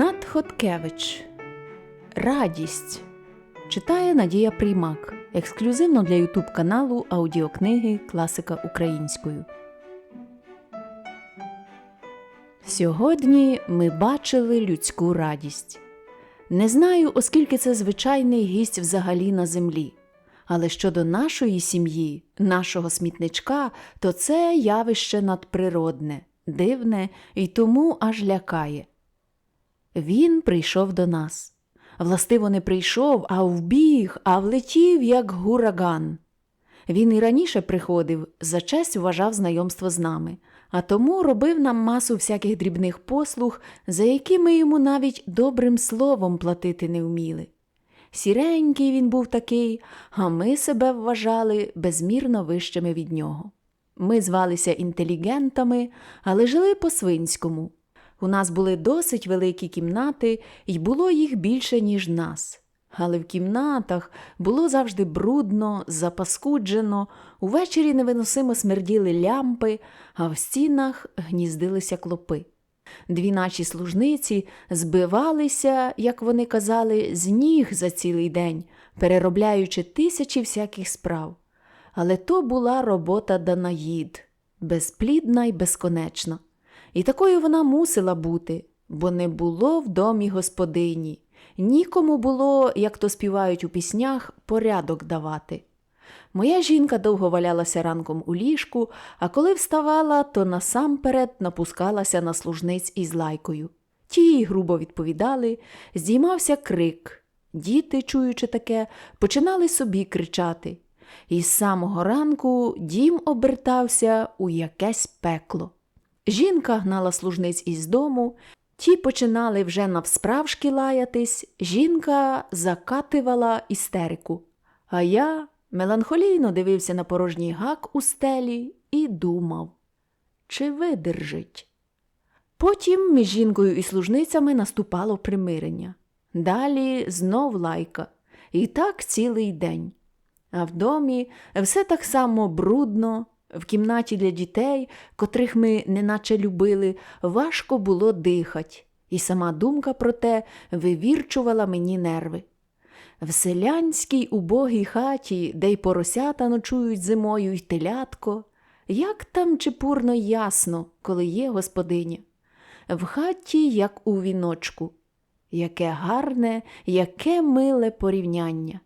Над Хоткевич Радість читає Надія Приймак ексклюзивно для Ютуб каналу аудіокниги Класика українською. Сьогодні ми бачили людську радість. Не знаю, оскільки це звичайний гість взагалі на землі. Але щодо нашої сім'ї, нашого смітничка, то це явище надприродне, дивне і тому аж лякає. Він прийшов до нас. Властиво не прийшов, а вбіг, а влетів, як гураган. Він і раніше приходив, за честь вважав знайомство з нами, а тому робив нам масу всяких дрібних послуг, за які ми йому навіть добрим словом платити не вміли. Сіренький він був такий, а ми себе вважали безмірно вищими від нього. Ми звалися інтелігентами, але жили по-свинському. У нас були досить великі кімнати, і було їх більше, ніж нас. Але в кімнатах було завжди брудно, запаскуджено, увечері невиносимо смерділи лямпи, а в стінах гніздилися клопи. Дві наші служниці збивалися, як вони казали, з ніг за цілий день, переробляючи тисячі всяких справ. Але то була робота Данаїд, безплідна й безконечна. І такою вона мусила бути, бо не було в домі господині, нікому було, як то співають у піснях, порядок давати. Моя жінка довго валялася ранком у ліжку, а коли вставала, то насамперед напускалася на служниць із лайкою. Ті їй грубо відповідали, здіймався крик. Діти, чуючи таке, починали собі кричати. І з самого ранку дім обертався у якесь пекло. Жінка гнала служниць із дому, ті починали вже навсправжки лаятись, жінка закативала істерику. А я меланхолійно дивився на порожній гак у стелі і думав, чи видержить. Потім між жінкою і служницями наступало примирення. Далі знов лайка. І так цілий день. А в домі все так само брудно, в кімнаті для дітей, котрих ми неначе любили, важко було дихать, і сама думка про те вивірчувала мені нерви. В селянській убогій хаті, де й поросята ночують зимою й телятко, як там чепурно ясно, коли є господиня. В хаті, як у віночку, яке гарне, яке миле порівняння.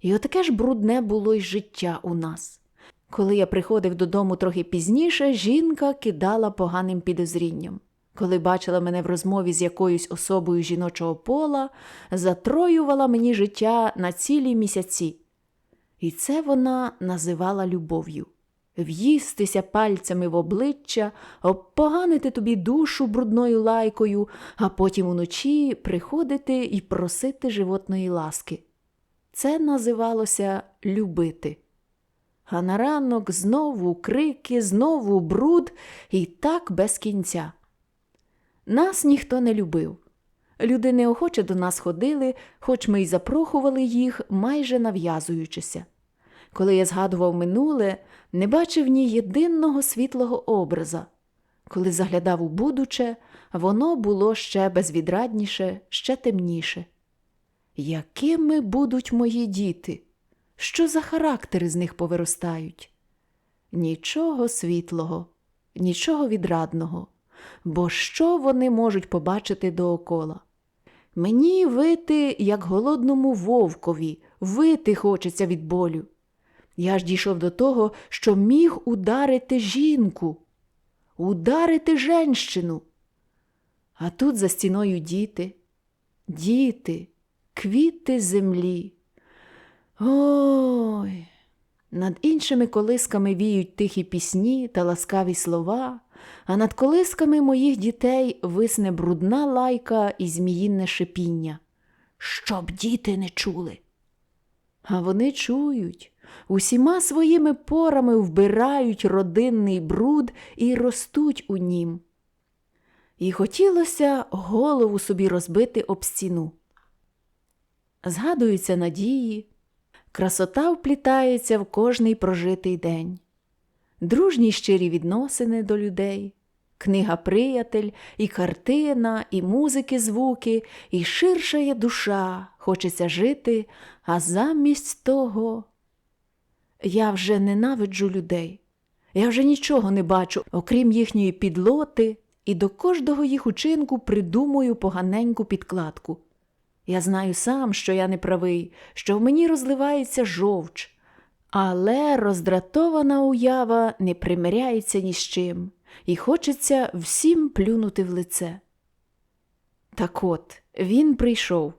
І отаке ж брудне було й життя у нас. Коли я приходив додому трохи пізніше, жінка кидала поганим підозрінням. Коли бачила мене в розмові з якоюсь особою жіночого пола, затроювала мені життя на цілі місяці. І це вона називала любов'ю в'їстися пальцями в обличчя, обпоганити тобі душу брудною лайкою, а потім уночі приходити і просити животної ласки. Це називалося любити. А на ранок знову крики, знову бруд і так без кінця. Нас ніхто не любив. Люди неохоче до нас ходили, хоч ми й запрохували їх, майже нав'язуючися. Коли я згадував минуле, не бачив ні єдиного світлого образа. Коли заглядав у будуче, воно було ще безвідрадніше, ще темніше. Якими будуть мої діти? Що за характери з них повиростають? Нічого світлого, нічого відрадного, бо що вони можуть побачити доокола? Мені вити, як голодному вовкові, вити хочеться від болю. Я ж дійшов до того, що міг ударити жінку, ударити женщину. А тут за стіною діти, діти, квіти землі. Ой, над іншими колисками віють тихі пісні та ласкаві слова, а над колисками моїх дітей висне брудна лайка і зміїнне шипіння. Щоб діти не чули. А вони чують, усіма своїми порами вбирають родинний бруд і ростуть у нім. І хотілося голову собі розбити об стіну. Згадуються надії, красота вплітається в кожний прожитий день, дружні щирі відносини до людей, Книга приятель, і картина, і музики, звуки, і ширшає душа, хочеться жити, а замість того я вже ненавиджу людей. Я вже нічого не бачу, окрім їхньої підлоти, і до кожного їх учинку придумую поганеньку підкладку. Я знаю сам, що я не правий, що в мені розливається жовч, але роздратована уява не примиряється ні з чим, і хочеться всім плюнути в лице. Так от, він прийшов.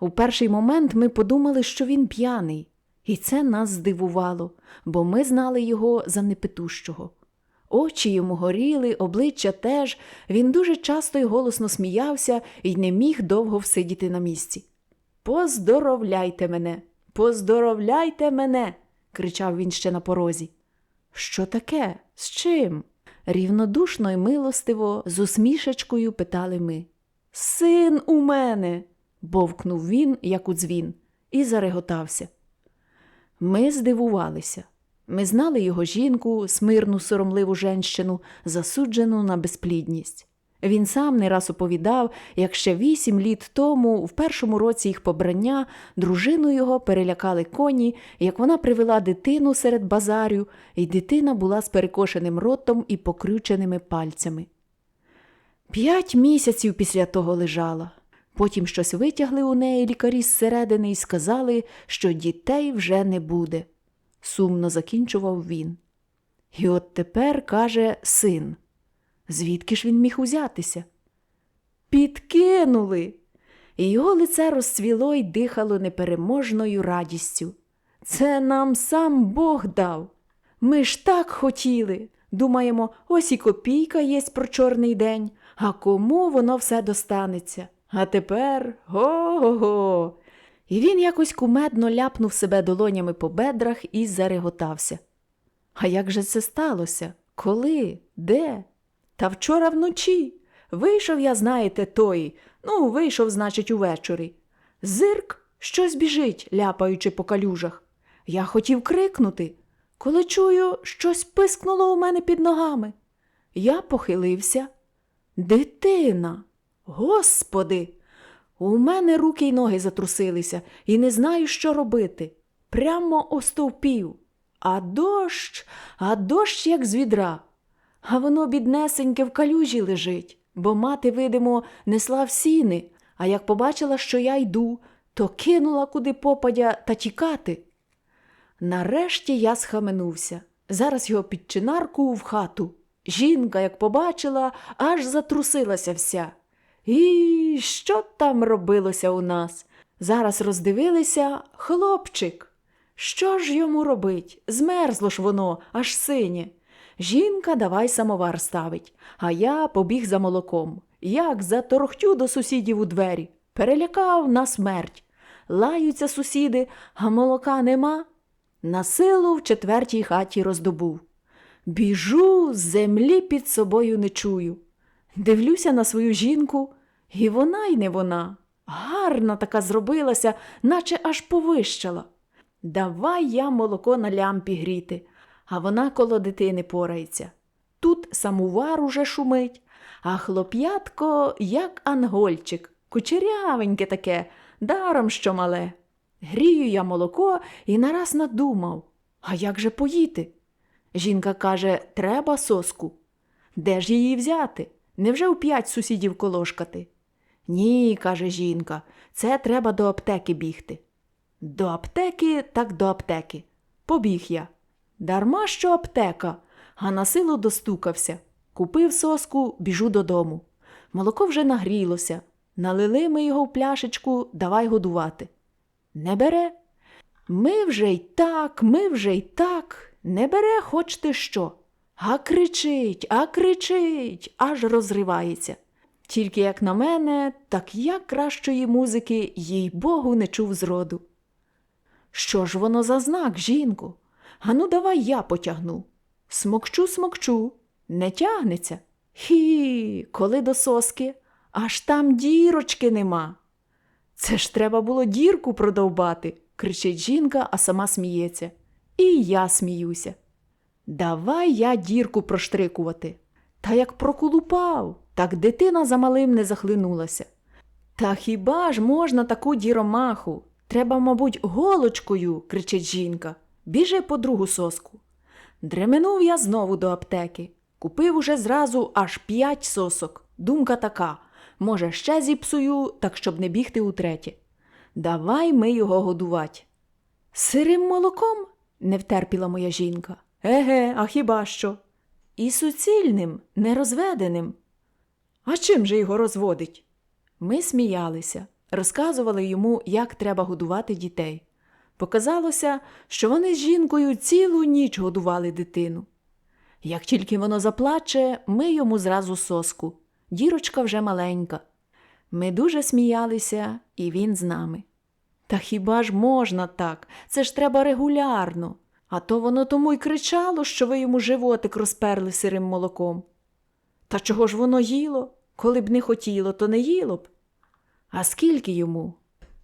У перший момент ми подумали, що він п'яний, і це нас здивувало, бо ми знали його за непитущого. Очі йому горіли, обличчя теж, він дуже часто й голосно сміявся і не міг довго всидіти на місці. Поздоровляйте мене, поздоровляйте мене, кричав він ще на порозі. Що таке? З чим? Рівнодушно й милостиво, з усмішечкою питали ми. Син у мене. бовкнув він, як у дзвін, і зареготався. Ми здивувалися. Ми знали його жінку, смирну, соромливу женщину, засуджену на безплідність. Він сам не раз оповідав, як ще вісім літ тому, в першому році їх побрання, дружину його перелякали коні, як вона привела дитину серед базарю, і дитина була з перекошеним ротом і покрюченими пальцями. П'ять місяців після того лежала. Потім щось витягли у неї лікарі зсередини і сказали, що дітей вже не буде. Сумно закінчував він. І от тепер каже син. Звідки ж він міг узятися? Підкинули. І його лице розцвіло й дихало непереможною радістю. Це нам сам Бог дав. Ми ж так хотіли. Думаємо, ось і копійка єсть про чорний день, а кому воно все достанеться. А тепер го-го-го. І він якось кумедно ляпнув себе долонями по бедрах і зареготався. А як же це сталося? Коли? Де? Та вчора вночі. Вийшов я, знаєте, той. Ну, вийшов, значить, увечері. Зирк, щось біжить, ляпаючи по калюжах. Я хотів крикнути, коли чую, щось пискнуло у мене під ногами. Я похилився. Дитина, господи, у мене руки й ноги затрусилися, і не знаю, що робити. Прямо остовпів. А дощ, а дощ, як з відра. А воно, біднесеньке, в калюжі лежить, бо мати, видимо, несла в сіни, а як побачила, що я йду, то кинула куди попадя та тікати. Нарешті я схаменувся. Зараз його під чинарку в хату. Жінка, як побачила, аж затрусилася вся. І що там робилося у нас? Зараз роздивилися хлопчик. Що ж йому робить? Змерзло ж воно, аж синє. Жінка давай самовар ставить, а я побіг за молоком. Як заторохтю до сусідів у двері. Перелякав на смерть. Лаються сусіди, а молока нема. На силу в четвертій хаті роздобув. Біжу, землі під собою не чую. Дивлюся на свою жінку, і вона й не вона. Гарна така зробилася, наче аж повищала. Давай я молоко на лямпі гріти, а вона коло дитини порається. Тут самовар уже шумить, а хлоп'ятко, як ангольчик, кучерявеньке таке, даром що мале. Грію я молоко і нараз надумав, а як же поїти? Жінка каже, треба соску. Де ж її взяти? Невже у п'ять сусідів колошкати? Ні, каже жінка, це треба до аптеки бігти. До аптеки, так до аптеки. Побіг я. Дарма що аптека, а на силу достукався. Купив соску, біжу додому. Молоко вже нагрілося. Налили ми його в пляшечку, давай годувати. Не бере. Ми вже й так, ми вже й так. Не бере хоч ти що. А кричить, а кричить, аж розривається. Тільки, як на мене, так я кращої музики, їй Богу, не чув зроду. Що ж воно за знак, жінку? Ану, давай я потягну. Смокчу, смокчу, не тягнеться. Хі, коли до соски, аж там дірочки нема. Це ж треба було дірку продовбати, кричить жінка, а сама сміється. І я сміюся. Давай я дірку проштрикувати. Та як проколупав, так дитина за малим не захлинулася. Та хіба ж можна таку діромаху? Треба, мабуть, голочкою, кричить жінка. Біжи по другу соску. Дременув я знову до аптеки. Купив уже зразу аж п'ять сосок. Думка така може, ще зіпсую, так щоб не бігти утретє. Давай ми його годувать. Сирим молоком? не втерпіла моя жінка. Еге, а хіба що? І суцільним, нерозведеним. А чим же його розводить? Ми сміялися, розказували йому, як треба годувати дітей. Показалося, що вони з жінкою цілу ніч годували дитину. Як тільки воно заплаче, ми йому зразу соску. Дірочка вже маленька. Ми дуже сміялися, і він з нами. Та хіба ж можна так? Це ж треба регулярно. А то воно тому й кричало, що ви йому животик розперли сирим молоком. Та чого ж воно їло? Коли б не хотіло, то не їло б. А скільки йому?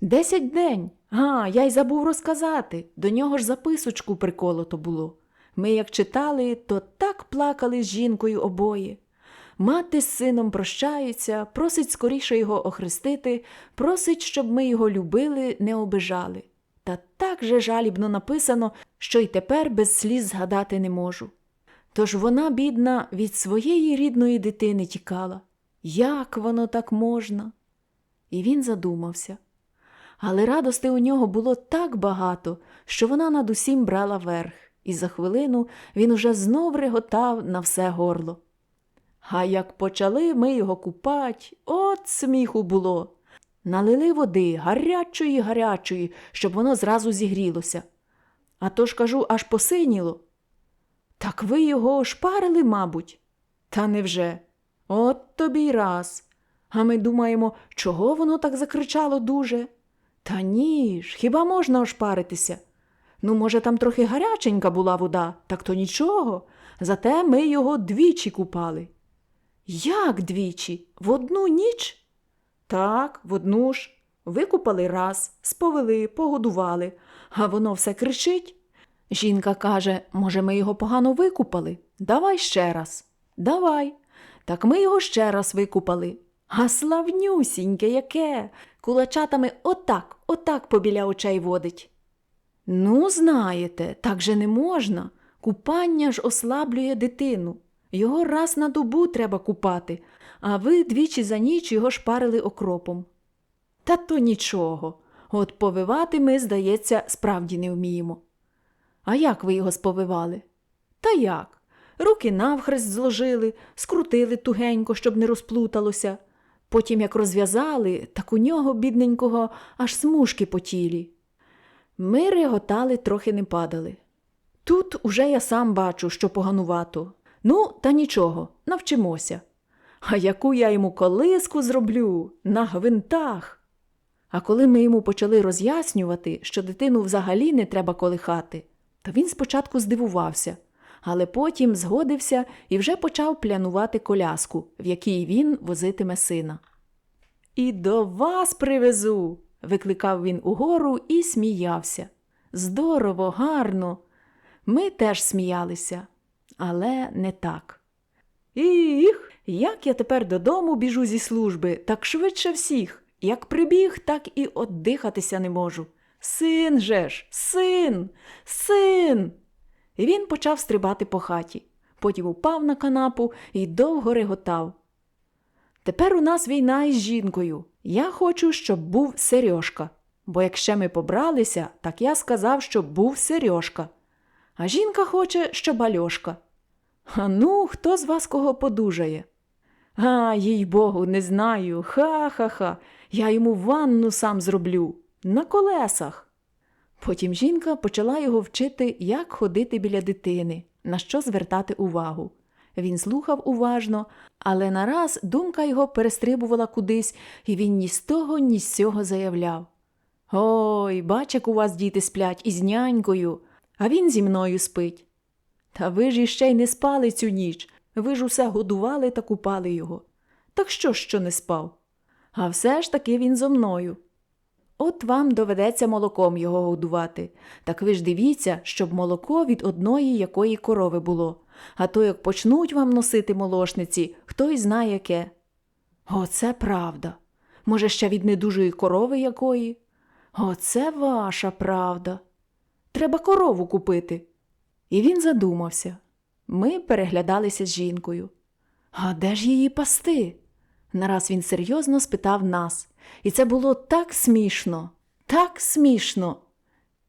Десять день. А, я й забув розказати. До нього ж записочку приколото було. Ми, як читали, то так плакали з жінкою обоє. Мати з сином прощаються, просить скоріше його охрестити, просить, щоб ми його любили, не обижали. Та так же жалібно написано, що й тепер без сліз згадати не можу. Тож вона, бідна, від своєї рідної дитини тікала. Як воно так можна? І він задумався. Але радости у нього було так багато, що вона над усім брала верх, і за хвилину він уже знов реготав на все горло. А як почали ми його купать, от сміху було. Налили води гарячої, гарячої, щоб воно зразу зігрілося. А то ж кажу, аж посиніло. Так ви його ошпарили, мабуть. Та невже? От тобі й раз. А ми думаємо, чого воно так закричало дуже? Та ні ж, хіба можна ошпаритися? Ну, може, там трохи гаряченька була вода, так то нічого. Зате ми його двічі купали. Як двічі? В одну ніч? Так, в одну ж. Викупали раз, сповели, погодували, а воно все кричить. Жінка каже, може, ми його погано викупали? Давай ще раз. Давай. Так ми його ще раз викупали. А славнюсіньке яке, кулачатами отак, отак побіля очей водить. Ну, знаєте, так же не можна. Купання ж ослаблює дитину. Його раз на добу треба купати, а ви двічі за ніч його шпарили окропом. Та то нічого. От повивати ми, здається, справді не вміємо. А як ви його сповивали? Та як? Руки навхрест зложили, скрутили тугенько, щоб не розплуталося. Потім, як розв'язали, так у нього, бідненького, аж смужки по тілі. Ми реготали, трохи не падали. Тут уже я сам бачу, що поганувато. Ну, та нічого, навчимося. А яку я йому колиску зроблю на гвинтах. А коли ми йому почали роз'яснювати, що дитину взагалі не треба колихати, то він спочатку здивувався, але потім згодився і вже почав планувати коляску, в якій він возитиме сина. І до вас привезу. викликав він угору і сміявся. Здорово, гарно. Ми теж сміялися, але не так. Іх, як я тепер додому біжу зі служби, так швидше всіх. Як прибіг, так і оддихатися не можу. Син же ж, син, син. І він почав стрибати по хаті. Потім упав на канапу і довго реготав. Тепер у нас війна із жінкою. Я хочу, щоб був Сережка. Бо якщо ми побралися, так я сказав, щоб був Сережка. А жінка хоче, щоб Альошка. А ну, хто з вас кого подужає? А, їй богу, не знаю. Ха-ха-ха. Я йому ванну сам зроблю. На колесах. Потім жінка почала його вчити, як ходити біля дитини, на що звертати увагу. Він слухав уважно, але нараз думка його перестрибувала кудись, і він ні з того, ні з цього заявляв. Ой, бач, як у вас діти сплять із нянькою, а він зі мною спить. Та ви ж іще й не спали цю ніч, ви ж усе годували та купали його. Так що ж, що не спав? А все ж таки він зо мною. От вам доведеться молоком його годувати. Так ви ж дивіться, щоб молоко від одної якої корови було. а то як почнуть вам носити молошниці, хто й знає яке. Оце правда. Може, ще від недужої корови якої? Оце ваша правда. Треба корову купити. І він задумався. Ми переглядалися з жінкою. А де ж її пасти? Нараз він серйозно спитав нас, і це було так смішно, так смішно.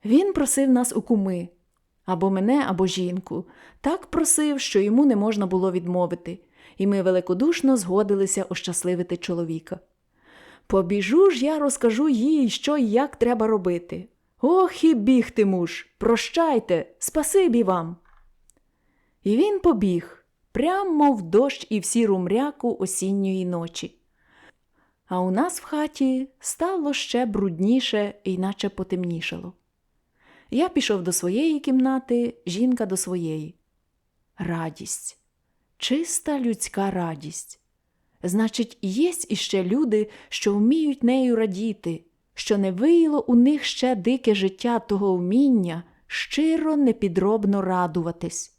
Він просив нас у куми або мене, або жінку, так просив, що йому не можна було відмовити, і ми великодушно згодилися ощасливити чоловіка. Побіжу ж я розкажу їй, що і як треба робити. Ох і бігтиму ж, прощайте, спасибі вам. І він побіг, прямо в дощ і в сіру мряку осінньої ночі. А у нас в хаті стало ще брудніше і наче потемнішало. Я пішов до своєї кімнати, жінка до своєї. Радість, чиста людська радість. Значить, єсть іще люди, що вміють нею радіти, що не виїло у них ще дике життя того вміння щиро непідробно радуватись.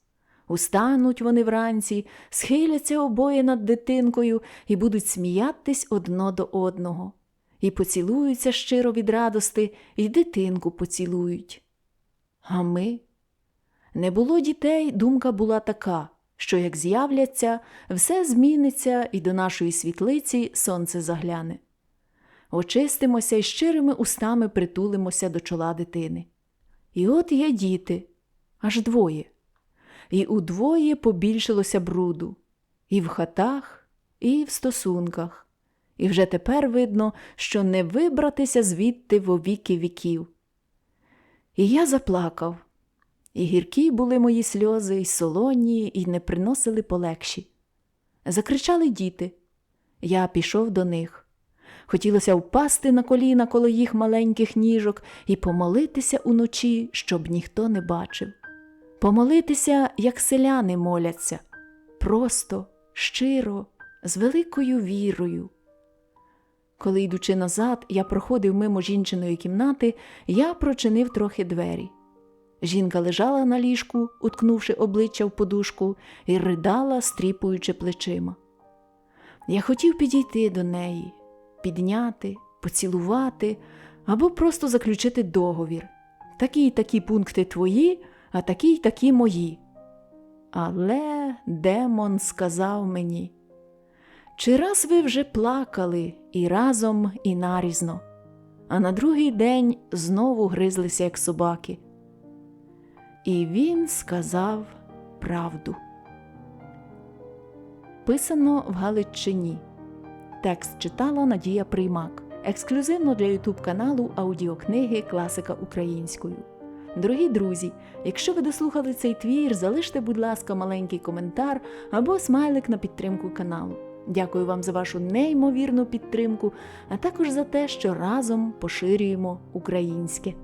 Устануть вони вранці, схиляться обоє над дитинкою і будуть сміятись одно до одного, і поцілуються щиро від радости, і дитинку поцілують. А ми? Не було дітей, думка була така, що як з'являться, все зміниться і до нашої світлиці сонце загляне. Очистимося і щирими устами притулимося до чола дитини. І от є діти, аж двоє. І удвоє побільшилося бруду і в хатах, і в стосунках. І вже тепер видно, що не вибратися звідти во віки віків. І я заплакав, і гіркі були мої сльози, і солоні, і не приносили полегші. Закричали діти. Я пішов до них. Хотілося впасти на коліна коло їх маленьких ніжок і помолитися уночі, щоб ніхто не бачив. Помолитися, як селяни моляться, просто, щиро, з великою вірою. Коли, йдучи назад, я проходив мимо жінчиної кімнати, я прочинив трохи двері. Жінка лежала на ліжку, уткнувши обличчя в подушку, і ридала, стріпуючи плечима. Я хотів підійти до неї, підняти, поцілувати або просто заключити договір. Такі й такі пункти твої, а такі й такі мої. Але демон сказав мені, чи раз ви вже плакали і разом, і нарізно, а на другий день знову гризлися, як собаки. І він сказав правду. Писано в Галичині. Текст читала Надія Приймак. Ексклюзивно для Ютуб каналу аудіокниги Класика українською. Дорогі друзі, якщо ви дослухали цей твір, залиште, будь ласка, маленький коментар або смайлик на підтримку каналу. Дякую вам за вашу неймовірну підтримку, а також за те, що разом поширюємо українське.